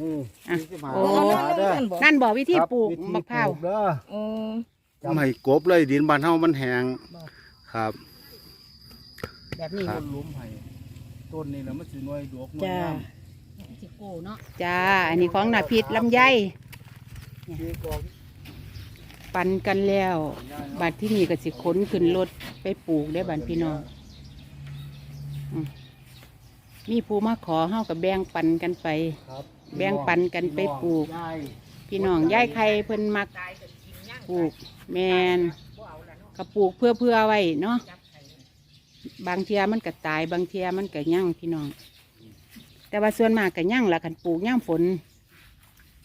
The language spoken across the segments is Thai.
นี่อะยี่สิบห้าโอ้องศาเด้อนั่นบอกวิธีครับปลูกวิธีมะพร้าวปลูกเด้อ โอ้ทำให้กบเลยดินบ้านเฮามันแห้งครับ แบบนี้ต้นหลุมให้ต้นนี่นะมันสิหน่วยดอกหน่วยจ้า งามสิโก้เนาะจ้า อันนี้ของนาพิษลำไยที่กองปันกันแล้ว บัดที่นี่ก็สิขนขึ้นรถไปปลูกได้อบันพี่น้องอืม มีผู้มาขอเฮากับแบ่งปันกันไป ครับแบ่งปันกันไปปลูกยายพี่น้องย้ายใครเพิ่นมักปลูกแมนก็ปลูกเพื่อเพื่อไว้เนาะบางเทียมันก็ตายบางเทียมันก็ยั่งพี่น้อง แต่ว่าส่วนมากก็ยั่งละกันปลูกย่างฝน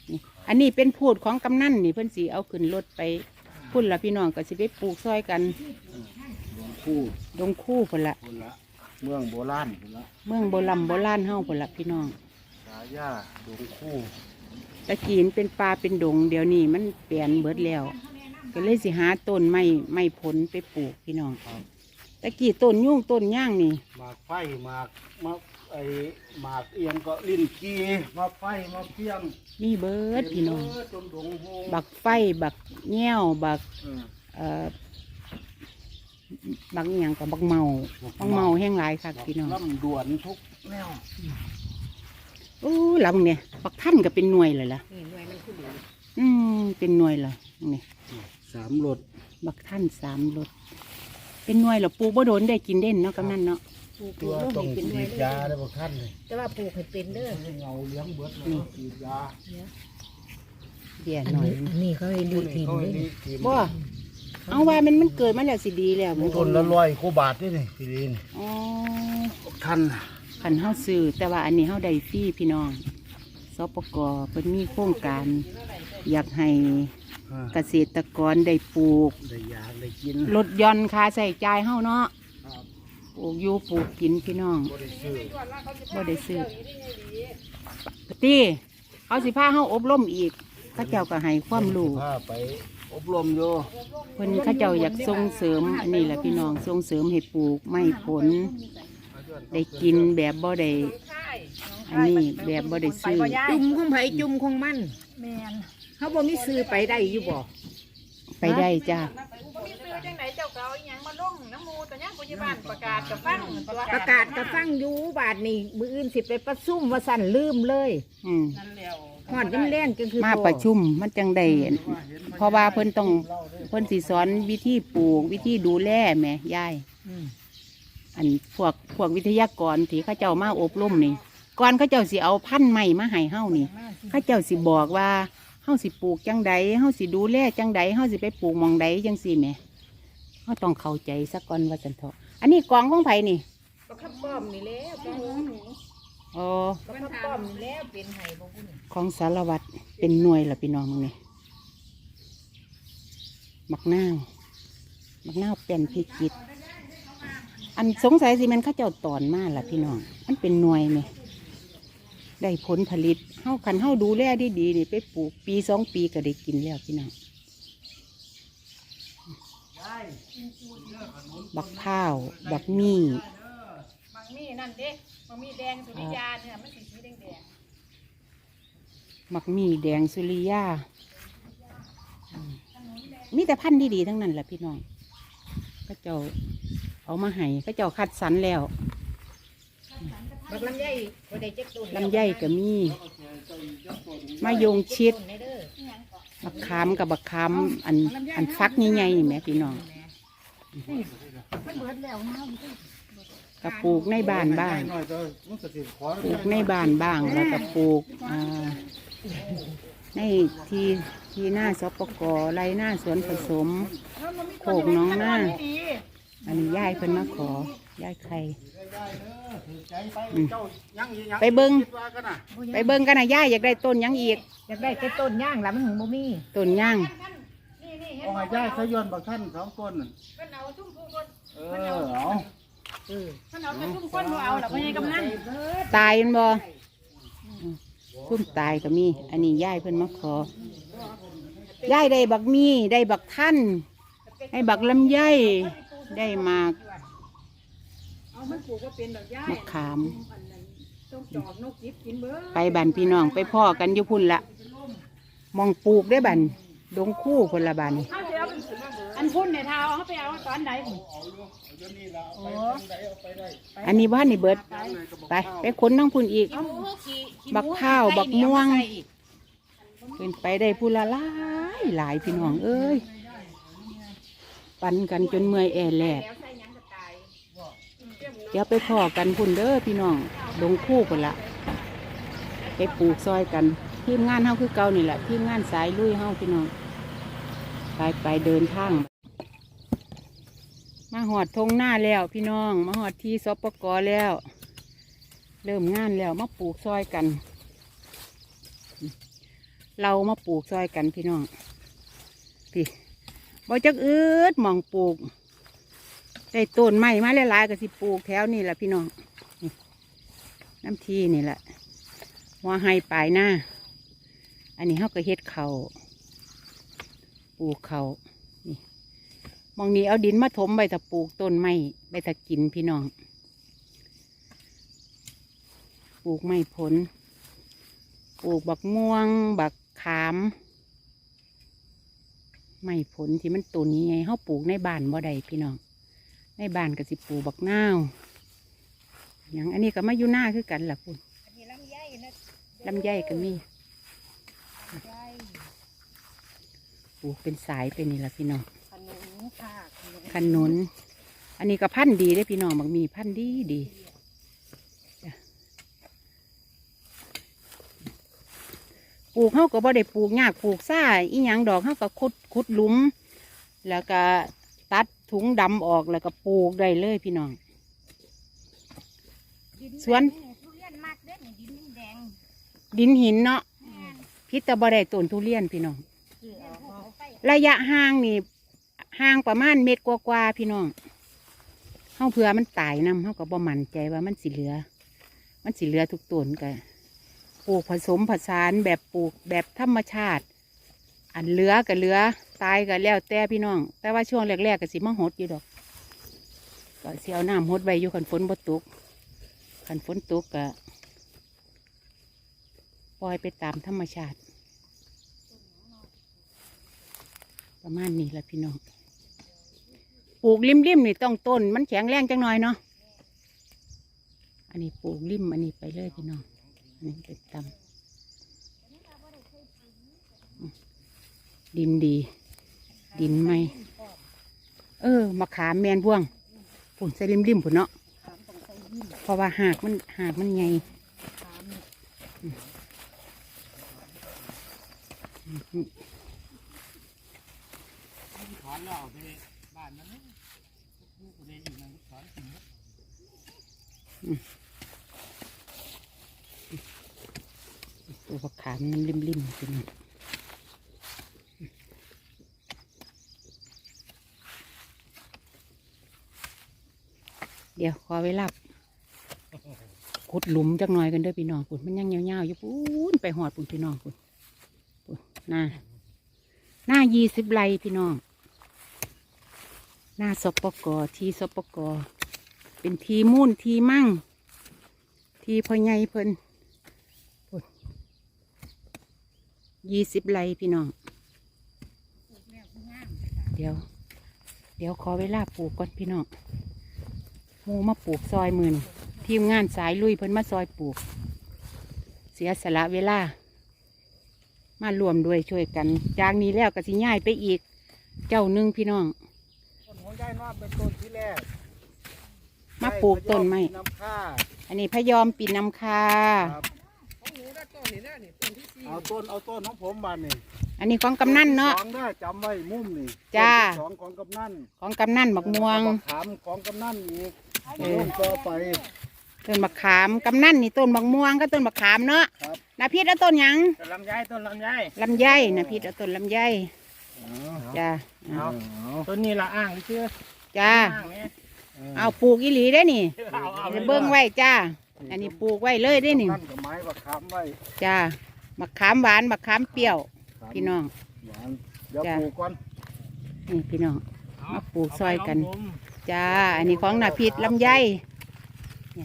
นี่อันนี้เป็นพูดของกำนันนี่เพิ่นสีเอาขึ้นรถไปพุ่นละพี่น้องก็สิไปปลูกซอยกัน หลวงปู่ดงคู่พุ่นละคนละ เมืองโบราณคนละเมืองโบราณโบราณเฮาพุ่นละพี่น้อง สายาดงคู่ตะกีนเป็นปลาเป็นดง เดี๋ยวนี้มันเปลี่ยนเบิดแล้ว ก็เลยสิหาต้นไม้ไม้ผลไปปลูกพี่น้องตะกี้ต้นยุ่งต้นย่างนี่ หมากไฟหมากมะไอหมากเอียงก็ลิ้นกีมาไฟมาเพียงมีเบิดพี่น้องเบิดจนดงโฮงบักไฟบักแง่วบักเออเอ่อ บักอหย่างกับบักเมาบักเมาแห้งหลายคักพี่น้องลำด่วนทุกแนวโอ้ลำเนี่ยบักท่านก็เป็นหน่วยเลยล่ะนี่หน่วยมันคือดีอืมเป็นหน่วยเหรอนี่สามรถบักท่านสามรถเป็นหน่วยเหรอปลูกบ่โดนได้กินเด่นเนาะกำนันเนาะปลูกปตัลูวกลูกต้องให้เป็นหน่ฉีวยดเลยาได้บ่ขั้นเลยแต่ว่าปลูกให้เป็นเด้อให้เงาเลี้ยงเบิดแล้วฉีดยาเดี๋ยวอันหน่อยนี้อันนี้เขาให้ดีทีมเขาเลให้ยดีทีมบ่ เอาว่ามันมันเกิดมาแล้วสิดีแล้วมันต้นละร้อยกว่าบาทนี่นี่พี่ดินอ๋อท่านขันเฮาซื้อแต่ว่าอันนี้เฮาได้ฟรีพี่น้องสปกเพิ่นมีโครงการ อยากให้อ่าเกษตรกรได้ปลูก ได้ยากได้กินลดหย่อนค่าใช้จ่ายเฮาเนาะครับปลูกอยู่ปลูกกินพี่น้องบ่ได้ซื้อบ่ได้ซื้อปกติเขาสิพาเฮาอบรมอีกเขาเจ้าก็ให้ความรู้พาไป อบรมอยู่เพิ่นเขาเจ้าอยากส่งเสริมอันนี้แหละพี่น้องส่งเสริมให้ปลูกไม่ผลได้กินแบบบ่ได้อันนี้แบบบ่ได้ซื้อจุ่มของไผจุ่มของมันแม่นเขาบ่มีซื้อไปได้อยู่บ่ไปได้จ้ามีซื้อจังไหนเจ้าเก่าอีหยังมาลงน้ำมูแต่ยังปัจจุบันประกาศกับฟังประกาศกระฟังอยู่บาทนี่มืออื่นสิไปประชุมว่าสั่นลืมเลย อืม หอดยิ้มแรงก็คือมาประชุมมันจังได้เพราะว่าเพิ่นต้องเพิ่นสิสอนวิธีปลูกวิธีดูแลแหม่ยายอืมอันพวกพวกวิทยากรที่เขาเจ้ามาอบรมนี่ก่อนเขาเจ้าสิเอาพันธุ์ใหม่มาให้เฮานี่เขาเจ้าสิบอกว่าเฮาสิปลูกจังใดเฮาสิดูแลจังใดเฮาสิไปปลูกหมองใดจังซี่แหมเฮาต้องเข้าใจซะก่อนว่าจันเถาะอันนี้กองของไผนี่ก็ขับป้อมนี่แล้วก็ อ๋อขับป้อมนี่แล้วเป็นไห้บ่พุ่นของสารวัตรเป็นหน่วยล่ะพี่น้องมึงนี่มักนาวมักนาวเป็นพิจิตรอันสงสัยสิมันเข้าเจ้าตอนมาล่ะพี่น้อง มันเป็นหน่วยไหมได้ผลผลิตเฮาคันเฮาดูแลดีดีๆนี่ไปปลูกปีสองปีก็ได้กินแล้วพี่น้องบักข้าว บักมี่ บางมีนั่นเด้ บางมีแดงสุริยาเนี่ยมันสีสีแดงแดงมักมี่แดงสุริยาอืมมีแต่พันธุ์ดีๆทั้งนั้นแหละพี่น้องก็เจ้าเอามาให้ก็เจ้าคัดสรรแล้วบักลำไยบ่ได้จักต้นลำไยก็มีมายงชิดต้นเด้อบักขามกับบักขามอันอันฟักใหญ่ๆแหม่พี่น้องก็ปลูกในบ้านบ้างหน่อยเด้อมันก็สิขอปลูกในบ้านบ้างแล้วก็ปลูกอ่าในที่ที่หน้าสปกไรหน้าสวนผสม โขกน้องหน้า อันนี้ย่ายเพิ่นมาขอย่ายใครอืมเจ้ายังอีหยังไปเบิ่งคิดว่ากันน่ะไปเบิ่งกันนะย่ายอยากได้ต้นหยังอีกอยากได้แต่ต้นย่างล่ะมันถึงบ่มีต้นหย่างนี่นี่เห็นเอาให้ย่ายเขาย้อนบักท่านสองต้นนั่นเพิ่นเอาทุ่มผู้คนเออเอา เออเพิ่นเอาแต่ทุ่มคนบ่เอาหรอกไม่ใช่กำนันตายมันบ่พุ่มตายก็มี อันนี้ย่ายเพิ่นมาขอย่ายได้บักมีได้บักท่านได้บักลำไยได้มากเอามันปลูกว่าเป็นดอกย่ายมะขามจอกนกจิบกินเบิดไปบันพี่น้องไปพ่อกันอยู่พุ่นละมองปลูกได้บันดงคู่คนละบัน เอาเดี๋ยวอั นพุ่นในเท้าเขาไปเอาตอนไหนพุ่นโอ้อันนี้บ้านนี่เบิด ไป ไปค้นน้องพุ่นอีกขี้หมูขี้ขี้หบักข้าว บักม่วงเป็นไปได้พูละหลายหลายพี่น้องเอ้ย ปันกันจนเมื่อยแอแหลกแล้วใส่หยังก็ตายเดี๋ยวไปพ่อกันพุ่นเด้อพี่น้องดงคู่กันละไปปลูกซอยกันทีมงานเฮาคือเก่านี่แหละทีมงานสายลุยเฮาพี่น้อง ไปไปเดินทาง มาหอดทงหน้าแล้วพี่น้อง มาหอดที่สปกอแล้ว เริ่มงานแล้วมาปลูกซอยกัน เรามาปลูกซอยกันพี่น้องพี่บ่จักอืดมองปลูกได้ต้นไม้มาหลายๆก็สิปลูกแถวนี่แหละพี่น้องนี่น้ำทีนี่แหละหัวไฮปลายหน้า อันนี้เขาก็เฮ็ดเขา ปลูกเขานี่มองนี้เอาดินมาถมใบตะปลูกต้นไม้ใบตะกินพี่น้อง ปลูกไม้ผล ปลูกบักม่วง บักขาม ไม้ผลที่มันต้นนี้ไงเขาปลูกในบ้านบ่ได้พี่น้อง ในบ้านก็สิปลูกบักนาวอย่างอันนี้ก็มาอยู่หน้าคือกันล่ะคุณอันนี้ลำไยนะลำไยก็มี ปลูกเป็นสายเป็นนี่ละพี่น้องขนุนค่ะขนุนขนุนอันนี้ก็พันธุ์ดีได้อพี่น้องบักมีพันธุ์ดีดีจ้ะปลูกเขาก็บ่ได้ปลูกยากปลูกซ่าอีหยังดอกเขาก็ขุดขุดหลุม แล้วก็ตัดถุงดำออกแล้วก็ปลูกได้เลยพี่น้องสวนทุเรียนมากเด้อนี่ดินแดงดินหินเนาะพิษแต่บ่ได้ต้นทุเรียนพี่น้อง ระยะห่างนี่ห่างประมาณเมตรกว่าๆพี่น้องเฮาเผื่อมันตายนำเฮาก็บ่มั่นใจว่ามันสิเหลือ มันสิเหลือทุกต้นก็ปลูกผสมผสานแบบปลูกแบบธรรมชาติ อันเหลือก็เหลือตายก็แล้วแต่พี่น้อง แต่ว่าช่วงแรกๆก็สิมาหดอยู่ดอกก็เสิเอาน้ำหดไว้อยู่คันฝนบ่ตกคันฝนตกก็ปล่อยไปตามธรรมชาติ ประมาณนี้แหละพี่น้อง ปลูกริมริมๆนี่ต้องต้น มันแข็งแรงจังหน่อยเนาะ อันนี้ปลูกริมอันนี้ไปเลยพี่น้อง อันนี้เป็นตำอืมดินดี ดินไหมเออมะขามแมนพ่วงผุนใส่ริมริมๆผุนเนาะเพราะว่าหากมันหากมันไงอืม อนแล้วเอาไปบ้านนั้นลูกก็ได้อยู่นั่นถอนกินตัวขามมันริมริมๆพี่น้องเดี๋ยวขอเวลาขุดหลุมจักหน่อยกันด้อพี่น้องปุ่นมันยังยาๆอยู่ปุ้นไปหอดปุ่นพี่น้องปุ่นปุ่นหน้าหน้ายี่สิบไรพี่น้อง หน้าสปกที่สปกเป็นทีมุ่นทีมั่ง ทีพ่อใหญ่เพิ่นยี่สิบไรพี่น้อง เดี๋ยว เดี๋ยวขอเวลาปลูกก่อนพี่น้องมูมาปลูกซอยมือนทีมงานสายลุยเพิ่นมาซอยปลูก เสียสละเวลา มารวมด้วยช่วยกัน จากนี้แล้วก็สิย้ายไปอีก เจ้าหนึ่งพี่น้อง เป็นต้นที่แรกมาปลูกต้นไม้น้ำค่าอันนี้พะยอมปีนำคาครับเอาต้นเอาต้นของผมบานนี่อันนี้ของกำนันเนาะสองได้อจำไว้มุมนี่จ้าต้นที่สองของกำนันของกำนันบักม่วงบักขามของกำนันอีกเออต้นต่อไปต้นบักขามกำนันนี่ต้นบักม่วงก็ต้นบักขามเนาะครับนาพิษแล้วต้นหยังต้นลำไยต้นลำไยลำไยนาพิษแล้วต้นลำไยจ้าเอาเอาต้นนี้ละอ้างชื่อ จ้าอ้างนี่เอาปลูกอีหลีได้นี่เอาเอาจะเบิ้งไว้จ้า อันนี้ปลูกไว้เลยได้นี่นั่นกับไม้บักขามไว้จ้าบักขามหวานบักขามเปรี้ยว พี่น้อง หวานเดี๋ยวจ้าปลูกก่อนนี่พี่น้อง มาปลูกซอยกัน จ้า อันนี้ของนาพิษลำไย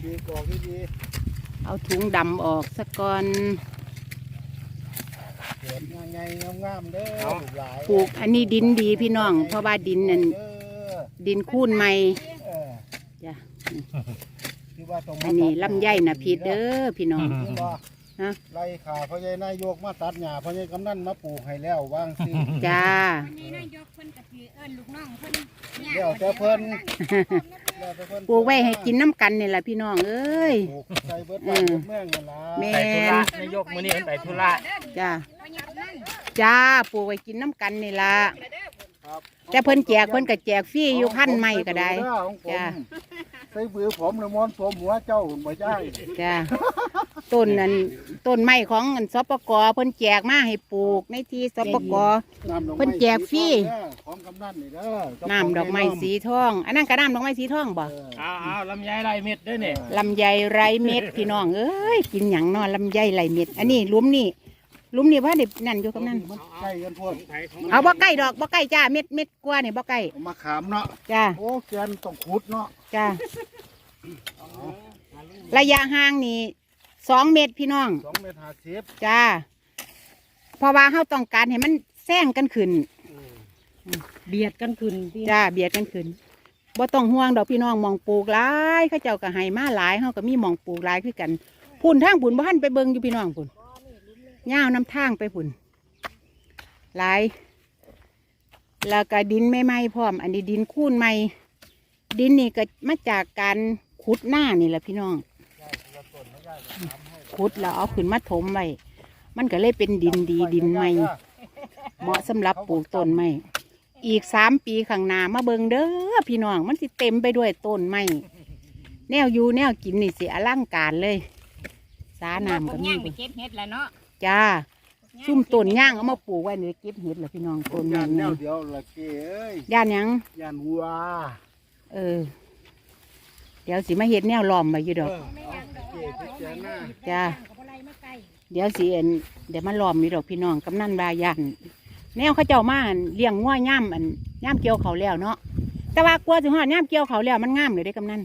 ดีกอกดีดีนเอาถุงดำออกสักก่อนเขียนง่ายๆงามๆเด้อลูกหลายปลูกอันนี้ดินดีพี่น้อง เพราะว่าดินนั่นเด้อดินคูนใหม่เออจ้ะที่ว่าตรงมาอันนี้ลำไยนะพีเด้อพี่น้อง นี่บ่ฮะ ไล่ขาพ่อใหญ่นายกมาตัดหญ้าพ่อใหญ่กำนันมาปลูกให้แล้ววางสิจ้า วันนี้นายกเพิ่นกับพี่เอิ้นลูกน้องเพิ่นเดี๋ยวแต่เพิ่นแล้วแต่เพิ่นปลูกไว้ให้กินน้ำกันนี่แหละพี่น้องเอ้ย ปลูกใส่เบิดบ้านเบิดเมืองนั่นล่ะแม่ ไปธุระนายกมื้อนี้เพิ่นไปธุระจ้าพ่อใหญ่กำนันจ้าปลูกไว้กินน้ำกันนี่ละ ครับแต่เพิ่นแจกเพิ่นก็แจกฟรีอยู่พันไม่ก็ได้ของผมจ้ะใส่บือผมเลยมอนผมหัวเจ้าบ่ใช่จ้าต้นนั้นต้นไม้ของอันสปกเพิ่นแจกมาให้ปลูกในที่สปกน้ำดอกไม้เพิ่นแจกฟรี สีทองเด้อของกำนันนี่เด้อน้ำดอกไม้สีทอง อันนั้นก็น้ำดอกไม้สีทองบ่เออเอาเอาลำไยไรเม็ดเด้วยเนี่ยลำไยไรเม็ดพี่น้องเอ้ยกินหยังเนอนลำไยไรเม็ด อันนี้หลุมนี่ห ลุมนี่ว่าเด็นั่นอยู่กับนั่นมันใกล้กันพวกเอาบ่ใกล้ดอกบ่ใกล้จ้าเม็ดเม็ดกว่านี่บ่ใกล้เอามาขามเนาะจ้าโอ้แกนต้องขุดเนาะจ้าระยะห่างนี่สองเมตรพี่น้องสองเมตรห้าสิบจ้าเพราะว่าเฮาต้องการให้มันแซงกันขึ้นเบียดกันขึ้นพี่จ้าเบียดกันขึ้นบ่ต้องห่วงดอกพี่น้องหมองปลูกหลายเขาเจ้าก็ให้มาหลายเฮาก็มีหมองปลูกหลายคือกันพุ่นทางพุ่นบ่ทันไปเบิ่งอยู่พี่น้องพุ่น ย่าวน้ำทางไปพุ่นหลายแล้วก็ดินไม่ไหม้พร้อม อันนี้ดินคูนใหม่ดินนี่ก็มาจากการขุดหน้านี่แหละพี่น้อง ขุดแล้วเอาขึ้นมาถมไว้มันก็เลยเป็นดินดีดินใหม่เหมาะสำหรับปลูกต้นไม้อีกสามปีข้างหน้ามาเบิงเด้อพี่น้องมันสิเต็มไปด้วยต้นไม้แนวอยู่แนวกินนี่สิอลังการเลย สาน้ำก็มีย่างไปเก็บเห็ดแล้วเนาะ จ้าซุ่มต้นย่างเอามาปลูกไว้ในเก็บเห็ดเหรอพี่น้องต้นไม้ย่านแนนี่วเดียวละเก้เอ้ยย่านหยังย่านวัวเออ เดี๋ยวสิมาเห็ดแนวล้อมไว้อยู่ดอกเออเอาเก้พิจารณาจ้ากับอะไรมาไกลเดี๋ยวสิเอ็นเดี๋ยวมาล้อมมีดอกพี่น้องกำนันบายันแนวเขาเจ้ามาอั่นเลี้ยงงัวย่ำอันย่ำเกี่ยวเขาวแล้วเนาะแต่ว่ากลัวถึงหอดย่ำเกี่ยวเขาวแล้วมันงามเลยได้กำนัน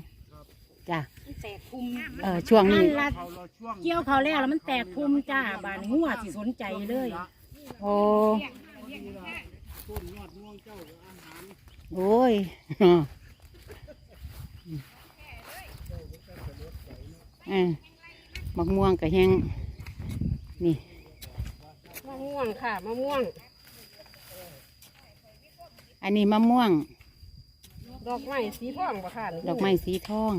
จ้ะมัน แตกคุมเออช่วงนี้นั่นละเขาเราช่วงเกี่ยวเขาแล้วแล้วมันแตกภูมิจ้าบานหัวสิสนใจเลยโอ้โอ้ยเออมักม่วงกับแห้งนี่มะม่วงค่ะมะม่วง อันนี้มะม่วง ดอกไม้สีทองบ่ค่ะดอกไม้สีทอง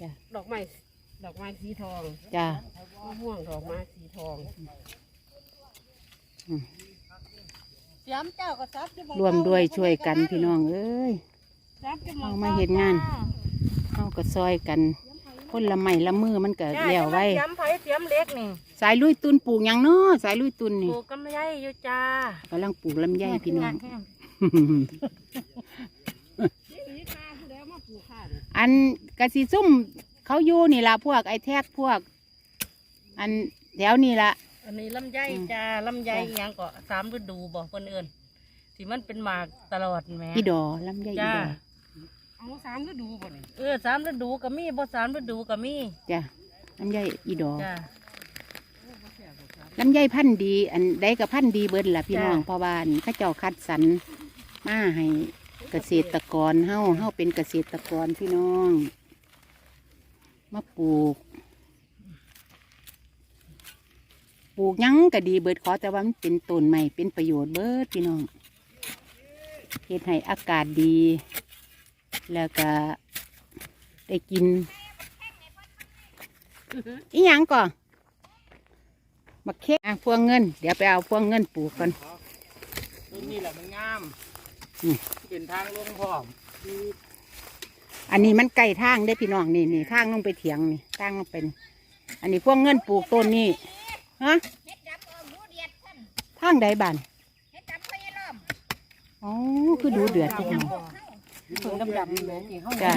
จ้ะ ดอกไม้ดอกไม้สีทองจ้ะมะม่วงดอกไม้สีทองย้ำเจ้าก็ซับร่วมด้วยช่วยกันพี่น้องเอ้ยเอามาเห็นงานเอาก็ซอยกันคนละไม้ละมือมันก็แล้วไว้ย้ำไผ่เตรียมเล็กนี่สายลุยตุนปลูกหยังเนาะสายลุยตุนปนี่ลูกกำไยอยู่จ้ากำลังปลูกลำไยพี่น้อง อันกะสีซุ่มเขาอยู่นี่ละพวกไอแท็กพวก อันแถวนี่ละ อันนี้ลำไยอืมจ้าลำไยอิหยังก็สามฤดูบอกคนอื่นที่มันเป็นหมากตลอดแหม่ อีดอลำไยอีจ้า ดอเอาสามฤดูบ่นี่เออสามฤดูก็มีบ่สามฤดูก็มีจ้ะลำไยอีดอจ้า ลำไยพันธุ์ดี อันใดกับพันธุ์ดีเบิดล่ะพี่น้องจ้ะ เพราะว่าเข้าเจ้าคัดสรรมาให้ เกษตรกรเฮาเฮาเป็นเกษตรกรพี่น้องมาปลูก ปลูกยังก็ดีเบิดขอแต่ว่ามันเป็นต้นใหม่เป็นประโยชน์เบิดพี่น้องเฮ็ดให้อากาศดี แล้วก็ได้กินอีหยังก่อนมาเค้กอะพวงเงิน เดี๋ยวไปเอาพวงเงินปลูกกันนนี้แหละมันงาม เป็นทางลงพร้อมอันนี้มันใกล้ทางได้อพี่น้องนี่นี่ทางลงไปเถียงนี่ทางลงไปนี่อันนี้พวงเงินปลูกต้นนี่ฮะเฮ็ดดับเอาหมูเดียดท่านทางใดบ้านเฮ็ดดับพ่อใหญ่ล้อมอ๋อคือดูเดือดทุกหนถึงดำๆเลยที่เขาจ้ะ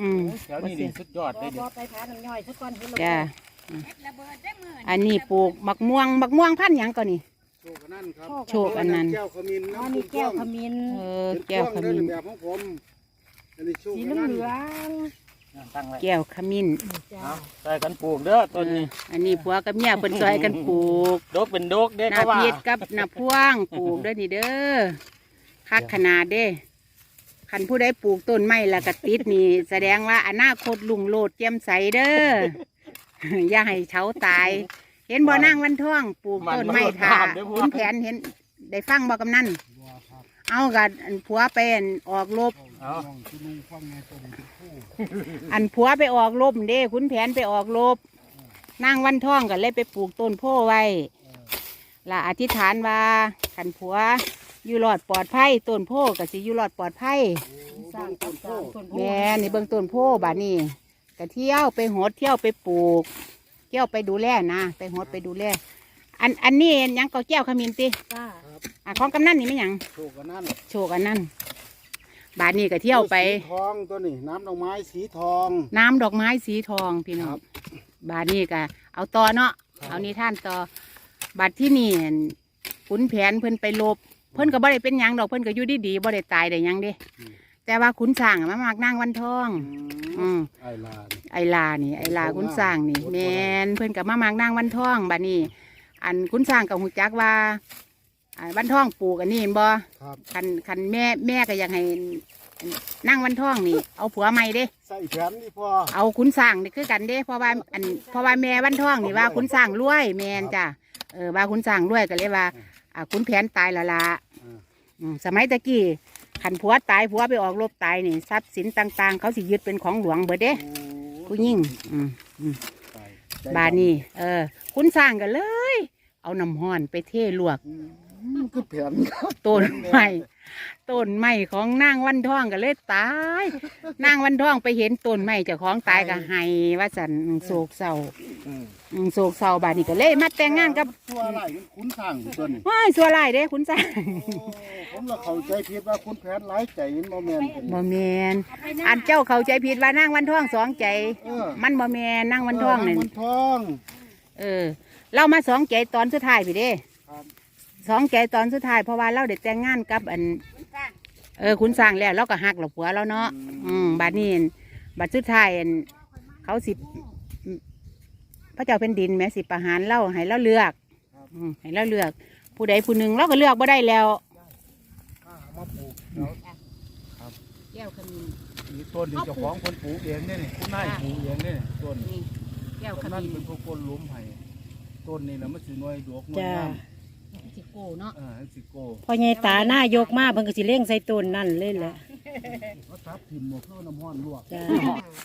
อืมแถวนี้นี่สุดยอดเลยเด็พอไปพาน้ำย่อยสักก้อนเห็นจ้ะเฮ็ดระเบิดได้มืออันนี้ปลูกมักม่วงมักม่วงพันธุ์หยังก่อนนี่โช คอันนั้นครับโชคอันนั้น แก้วขมิ้นอ๋อนี่แก้วขมิ้นเออเป็นแก้วขกล้องมิ้นเด้อแบบของผมอันนี้โชคสีอันนั้นเหลืองอตั้งไว้แก้วขมิ้นเอาใส่กันปลูกเด้อต้นนี้เอออันนี้ผัวกับเมียเพิ่นซอยกันปลูกดกเป็นดกเด้อนาเขาว่าพีดกับนาพวงปลูกเด้อนี่เด้อคักขนาดเด้คันผู้ใดปลูกต้นไม้และกติดนี่ แสดงว่าอนาคตลุงโลดเจียมใสเด้อ อย่าให้เฉาตาย เห็นบ่นางวันท่องปลูกต้นไม้ท่าขุนแผนเห็นได้ฟังบ่กำนันเอากับอันผัวไปอันออกลบ เอาน้องคุณลุงฟังไงตัวนี้เป็นคู่อันผัวไปออกลบเด้ขุนแผนไปออกลบนางวันท่องก็เลยไปปลูกต้นโพไว้ละอธิษฐานว่าขันผัวอยู่รอดปลอดภัยต้นโพก็สิอยู่รอดปลอดภัยสร้างต้นโพแม่นี่เบิ่งต้นโพบาดนี้ก็เที่ยวไปหดเที่ยวไปปลูก เที่ยวไปดูแลนะไปหดไปดูแลอันอันนี้หยังก็แก้วขมิ้นติจ้าอะของกำนันนี่ไม่หยังโชคกันนั่นโชว์กันนั่นบาดนี้ก็เที่ยวไปสีทองตัวนี้น้ำดอกไม้สีทอง น้ำดอกไม้สีทองพี่น้อครังบบาดนี้ก็เอาต่อเนาะครับเอานิท่านต่อบัดที่นี่อั่นขุนแผนเพิ่นไปลบ เพิ่นก็บ่ได้เป็นหยังดอกเพิ่นก็อยู่ดีๆบ่ได้ตายได้หยังเด้ แต่ว่าขุนสร้างอะมามักนางวันทอง อืมไอลานไอลานี่ ไอลาขุนสร้างนี่แมนเพิ่นก็มามักนางวันทองบัดนี้อันขุนสร้างกับหูจักว่าอันวันทองปลูกอันนี้เห็นบ่ครับคันคันแม่แม่ก็อยากให้นางวันทองนี่ เอาผัวใหม่เด้ใส่แผนนี่พอเอาขุนสร้างนี่คือกันเด้เพราะว่าอันเพราะว่าแม่วันทองนี่ว่าขุนสร้างรวยแมนจ้ะเออว่าขุนสร้างรวยก็เลยว่าอ่าขุนแผนตายและละอืมอืมสมัยตะกี้ ขันผัวตายผัวไปออกรบตายนี่ทรัพย์สินต่าง ๆ เขาสิยึดเป็นของหลวงเบิดเด้ผู้ยิ่งอืมไปบานนี่เออขุนสร้างกันเลย เอาน้ำห้อนไปเทลวกอืมคือแผนครับต้นไม้ต้นไม้ของนางวันทองก็เลยตายนางวันทองไปเห็นต้นไม้เจ้าของตายก็ให้ว่าสันอืมโศกเศร้า อืมอืมโศกเศร้าบาดนี้ก็เลยมาแต่งงานกับตัวอะไรมันคุ้นทางอยู่ตัวนี้ว้ายสัวลายเด้คุณสร้างโอ้ผมละเข้าใจผิดว่าคุณแผนหลายใจเห็นบ่แม่นเป็นบ่แมนอันเจ้าเข้าใจผิดว่านางวันทองสองใจ เออมันบ่แมนนางวันทองนี่มันทอง เออ เรามาสองใจตอนสุดท้ายพี่เด้ครับ สองใจตอนสุดท้ายเพราะว่าเราได้แต่งงานกับอัน เออคุณสร้างแล้วเราก็หักหลบผัวแล้วเนาะอืมบัดนี้อั่นบัดสุดท้ายอั่นเขาสิ พระเจ้าเป็นดินแหม่สิประหารเราให้เราเลือกอืมให้เราเลือก ผู้ใดผู้หนึ่งเราก็เลือกบ่ได้แล้วข้าเอามาปลูกแล้วแก้วขมิ้น มีต้นที่เจ้าของคนปลูกเองเนี่ยนี่คุณนายปลูกเองเนี่ยต้นนี่แก้วขกำนันมิ้น เป็นผู้คนล้มให้ต้นนี่นะมันสิหน่วยดอกหน่วยจ้า งาม สิโก้เนาะเออให้สิโกพอใหญ่ตาหน้ายกมาเพิ่นก็สิเล่งใส่ต้นนั่นเลยแหละเขาทับทิมหมดเพื่อน้ำห้อนลวกจ้า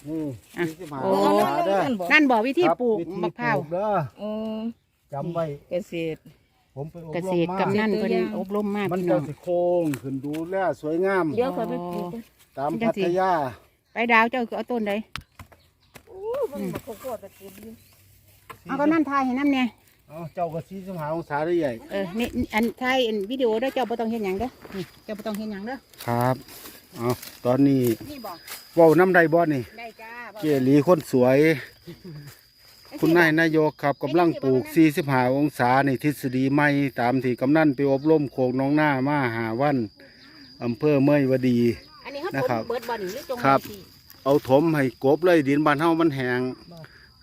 นี่ยี่สิบห้าโอ้องศาเด้อนั่นบอกวิธีครับปลูกวิธีมะพร้าวปลูกเด้อโอ้จำไว้เกษตร ผมไปอบเกรษมตรมากำนันเกษตรเพิ่นตัวอย่างอบรมมากมันพี่จะน้อง สิโค้งขึ้นดูแลสวยงาม เดี๋ยวขอยไปปลูกตามมันจัพังสิทยาไปดาวเจ้าเอาต้นใดมันมาโคโค่ตะกุนอยู่เอาก็นั่นทายให้น้ำเนี่ย เอาเจ้าก็สี่สิบห้าองศาได้ใหญ่เออนี่อันทายอันวิดีโอเด้อเจ้าบ่ต้องเห็นหยังเด้อนี่เจ้าบ่ต้องเห็นหยังเด้อครับเอาตอนนี้นี่บอกเว้าน้ำใดบ่นี่ ได้จ้าเจหลีคนสวย คุณนายนายกครับกำลังปลูก 45 องศาในทฤษฎีใหม่ตามที่กำนันไปอบรมโคกน้องหน้ามาหาวันอำเภอเมยวดี อันนี้เขานะต้ครับนเบิดบ่นี่หรือจงครับไว้ที่เอาถมให้กบเลยดินบ้านเฮามันแห้ง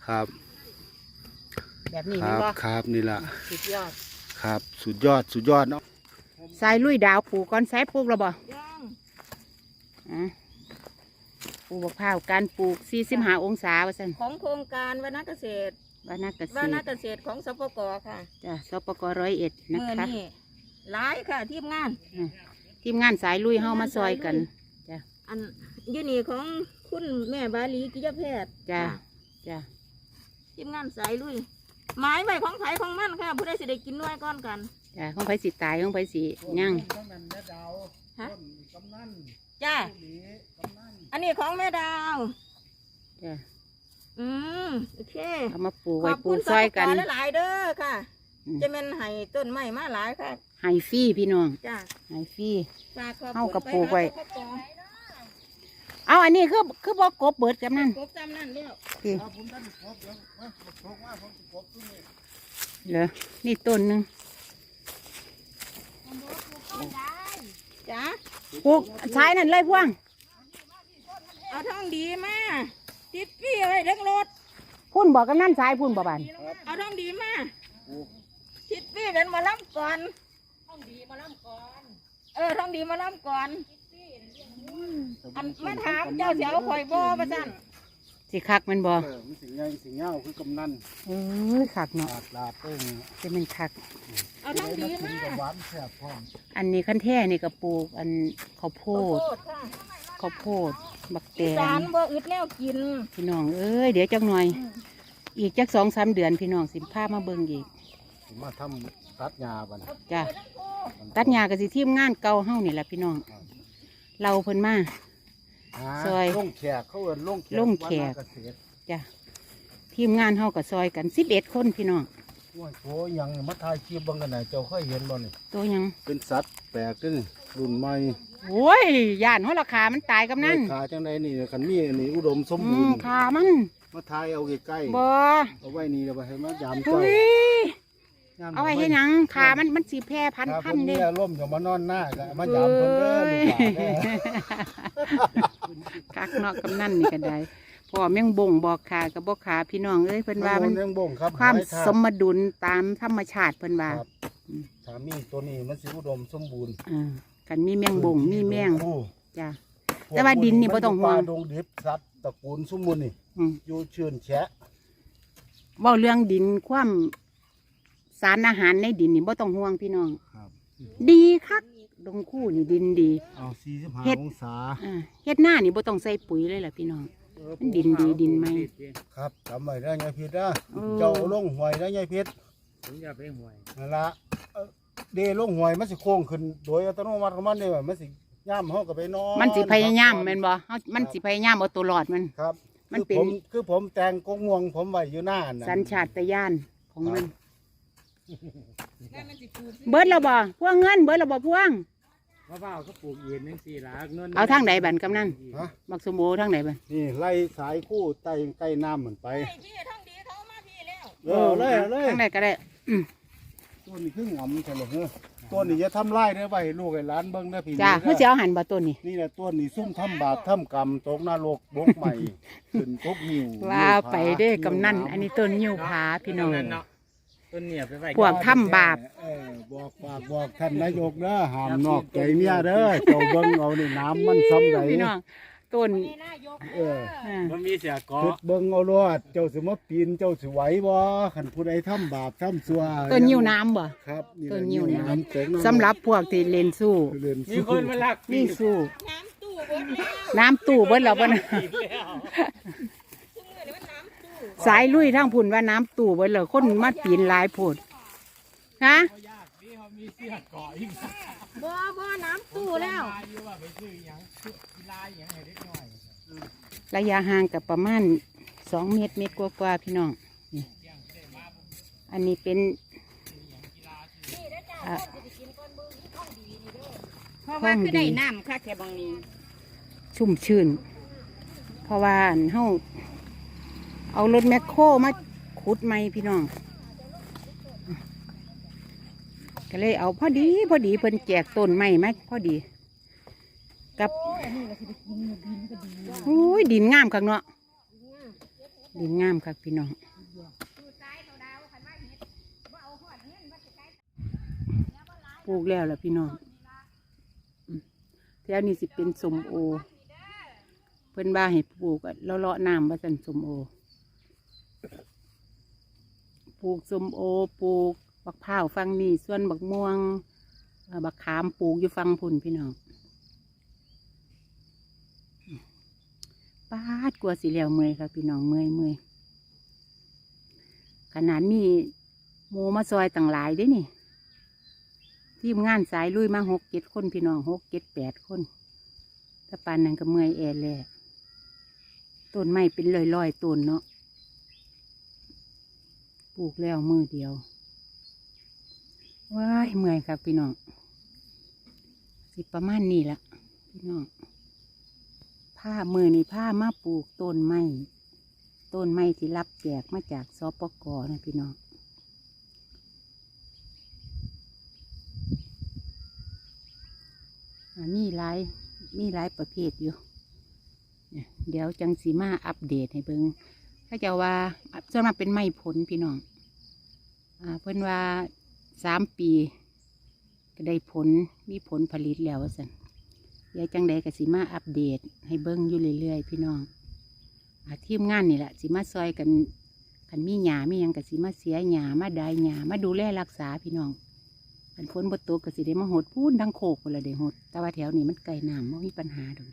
ครับ แบบนี้คแมันรับบ่ครับนี่ล่ะสุดยอดครับ สุดยอดสุดยอดเนาะสายลุยดาวปลูกก่อนสายปลูกแล้วบ่ย่างอะปลูกบักพร้าวการปลูก45องศาว่าซั่นของโครงการวนาเกษตรว่านักเกษวนาตรเกษตรของสปกค่ะจ้ะสปกร้อยเอ็ดนะเมื่อคะนี้หลายค่ะทีมงาน ทีมงานสายลุยเฮามาซอยกันอันอยูนี่ของคุณแม่บาลีกิจแพทย์จ้ะค่ะจ้ะทีมงานสายลุย หมายไว้ของไผของมันค่ะผู้ใดสิได้กินน้อยก้อนกัน จ้ะของไผสิตายของไผสิยั่งฮะจ้าอันนี้ของแม่ดาว จ้ะอืมโอเคเอามาปลูกขไว้อบปลูคุกณซอยกัน สปหลายๆเด้อค่ะ อืม จะเป็นไห้ต้นไม้มาหลายค่ะให้ฟรีพี่น้องจ้าให้ฟรีฝากขอบเอาคุณกระปุกไว้ปหาสปก เอาอันนี้คือคือบอกกบเบิดกับนั่นกบจำนั่นแล้วสิเอาผมท่านครบเดี๋ยวมาครบว่าผมสิครบตรงนี้เหรอนี่ต้นหนึงจ้าปลูกใช้นั่นเลยพวง เอาท่องดีมาติดพี่ไว้เรื่องรถพุ่นบอกกำนันสายพุ่นบ่บานเอาทองดีมาติดพี่เป็นหมาล่ำก่อน เออทองดีมาล่ำก่อน อันมาถามเจ้าเสียวข่อยบ่ประจันสิคักแมันบ่เออมันสิใหญ่สิเงาคือกำนันเอ้ยคักเนาะลาดลาดเอ้ยจะเป็นคัก เอาทองดีกินมากับหวานแซ่บพร้อมอันนี้ขั้นแท้นี่ก็ปลูกอันข้าวโพโอ้ดโหค่ะข้าวโพด บักแตอีสางนบ่อึดแนวกินพี่น้องเอ้ยเดี๋ยวจักหน่อย อีกจักสองสามเดือนพี่น้องสิพามาเบิ่งอีกสิมาทำตัดหญ้าบัดนจ้ะตัดหญ้าก็สิทีมงานเก่าเฮานี่แหละพี่น้อง เราเพิ่นมาหาซอยลงแขกเขาเอิ้นลงแขกลงแขก วันนาเษตรจ้ะทีมงานเฮาก็ซอยกันสิบเอ็ดคนพี่น้องโอ้ยโหยังมาถ่ายคลิปเบิ่งกันน่ะเจ้าเคยเห็นบ่นี่ตัวหยังเป็นสัตว์แปลกเด้อรุ่นใหม่โอ้ยย่านหัวราคามันตายกับนั่นขาจังไดนี่คันมีอันนี้อุดมสมอืบูมรณ์ขามันมาถ่ายเอาใกล้ๆบ่เอาไว้นี่แล้วไปให้มายามอุ้เจ้ายยาม เอาไว้ให้หยังขามันมันสิแพร่พันธุ์ถ้าพัเพิ่นนธุ์มีเด้อารมณ์อย่ามานอนหน้าก็มายามเพิ่นเด้อลูกหลานเด้อ คักเนาะกำนันนี่ก็ได้พ่อแม่งบ่งบอกขากับบ่ขาพี่น้องเอ้ยเพิ่นว่ามันเรื่องบ่งครับความหยทงสมดุลตามธรรมชาติเพิ่นว่าครับถ้ามีตัวนี้มันสิอุดมสมบูรณ์อ่ากันมีแมงบ่งมีแมงคู่จ้ะแต่ว่าดินนี่บ่ต้องห่วงมันยู่ป่าดงดิบสัตว์ตระกูลสมมุนนี่อืมอยู่เชื่อนแฉะ เว้าเรื่องดินความ สารอาหารในดินนี่บ่ต้องห่วงพี่น้อง ครับดีคักดงคู่นี่ดินดี เอาเฮ็ด45องศาอ่าเฮ็ดหน้านี่บ่ต้องใส่ปุ๋ยเลยล่ะพี่น้อง มันดินดีดินไหม ครับจำไว้ได้อยายพิษนะเออ เจ้าลงหวยได้อยายพิษผมอย่าไปห่วยนั่นละเอ่อเดลงหวยมันสิโค้งขึ้น โดยอัตโนมัติของมันเนี่ยมันสิย่ำเฮาก็ไปนอนมันสิพยายามแม่นบ่เฮามันสิพยายามเอาตัวรอดมัน ครับมันคือเป็น ผมคือผมแต่งกงงวงผมไว้อยู่หน้าน่ะสัญชาตญาณของมัน เบิดแล้วบ่พวงเงินเบิดแล้วบ่พวง มะพร้าวก็ปลูกเย็นนึงสี่หลักนนเอาทางใดบันกำนัน ฮะบักสมโอทางไหนบันนี่ไล่สายคู่ใต้ใกล้น้ำเหมือนไป พี่ทองดีเขามาพี่แล้วเออเลยเอาเลยทางไหนก็ได้อืมตัวนี้คืองำใช่หรอเฮ้อตัวนี้จะทำลายได้อไว้ลูกไอ้หลานเบิ่งได้อพี่จ้านี่เพื่อเด้จะอเอาหันบ่ตัวนี้นี่แหละตัวนี้ซุ่มทำบาปทำกรรมตกนรกบกใหม่ ขึ้นกบหิวว่าไปเด้อกำนันอันนี้ต้นยิ้วผาพี่น้อง เนาะ ต้นเนี่ยไปไว้พวกทำบาป เออบอกฝากบอกท่านนายกเด้อห้ามนอกใจเมียเด้อเจ้าเบิ่งเอานี่น้ำมันซ้ำใดพี่น้องต้นนายกเอออ่ามันมีเสียกอคิดเบิ่งเอารอดเจ้าสิมาปีนเจ้าสิไหวบ่คันผู้ใดทำบาปทำชั่วต้นยิ้วน้ำบ่ ครับแหละต้นยิ้วน้ำตกนรกสำหรับพวกที่เล่นสู้เรียนมีคนมาลักนี่สู้ น้ำตู้เบิดแล้วน้ำตู้เบิดแล้วบ่นะ ปีกแล้ว ซึ่งเมื่อนี้มันน้ำตู้ สายลุยทางพุ่นว่าน้ำตู้เบิดแล้วคนมาปีนหลายโพดฮะบ่บ่น้ำตู้แล้วระยะห่างกับประมาณสองเมตรเมตรกว่าๆพี่น้องนี่อันนี้เป็นอะเพราะว่าคือได้น้ำค่ะแค่บางนี้ ชุ่มชื่นเพราะว่าอันเฮา เอารถแมคโครมาขุดไม้พี่น้อง ก็เลยเอาพอดีพอดีเพิ่นแจกต้นไม้ไหมพอดี กับโอ้ยดินงามคักเนาะดินงามคักพี่น้องปลูกแล้วล่ะพี่น้องแถวนี้สิเป็นสมโอ เพิ่นบ้าให้ปลูกอะเลาะเลาะน้ำว่าสันสมโอ ปลูกสมโอ ปลูกบักพร้าวฟังนี่ส่วนบักม่วงบักขามปลูกอยู่ฟังพุ่นพี่น้องปาดกลัวสิแล้วเมยค่ะพี่น้องเมยเมยขนาดนี้หมูมาซอยต่างหลายด้นี่ทีมงานสายลุยมาหกเจ็ดคนพี่น้องหกเจ็ดแปดคนถ้าปานนั้นก็เมื่อยแอแลต้นไม้เป็นลอยลอยๆต้นเนาะ ปลูกแล้วมือเดียว ว้ายเมื่อยครับพี่น้อง สิประมาณนี้ละพี่น้องผ้ามือนี่ผ้ามาปลูกต้นไม้ต้นไม้ที่รับแจกมาจากสปกนะพี่น้องมีหลายมีหลายประเภทอยู่ เดี๋ยวจังสีมาอัปเดตให้เบิงถ้าจะว่าส่วนมากเป็นไม้ผลพี่น้อง เพิ่นว่าสามปี ก็ได้ผลมีผลผลิตแล้วสันเดี๋ยวจังใดก็สิมาอัปเดต ให้เบิ้งอยู่เรื่อยๆ พี่น้องอทีมงานนี่แหละสิมาซอยกันกันมีหยามียังก็สิมาเสียหยามาได้หยามาดูแลรักษาพี่น้องกันฝนบตกก็สิได้มาหดพูนทั้งโคกคนละได้หด แต่ว่าแถวนี้มันไกลน้ำไม่มีปัญหาดอก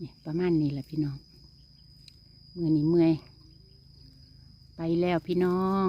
นี่ประมาณนี้แหละพี่น้องเมื่อนี้เมื่อยไปแล้วพี่น้อง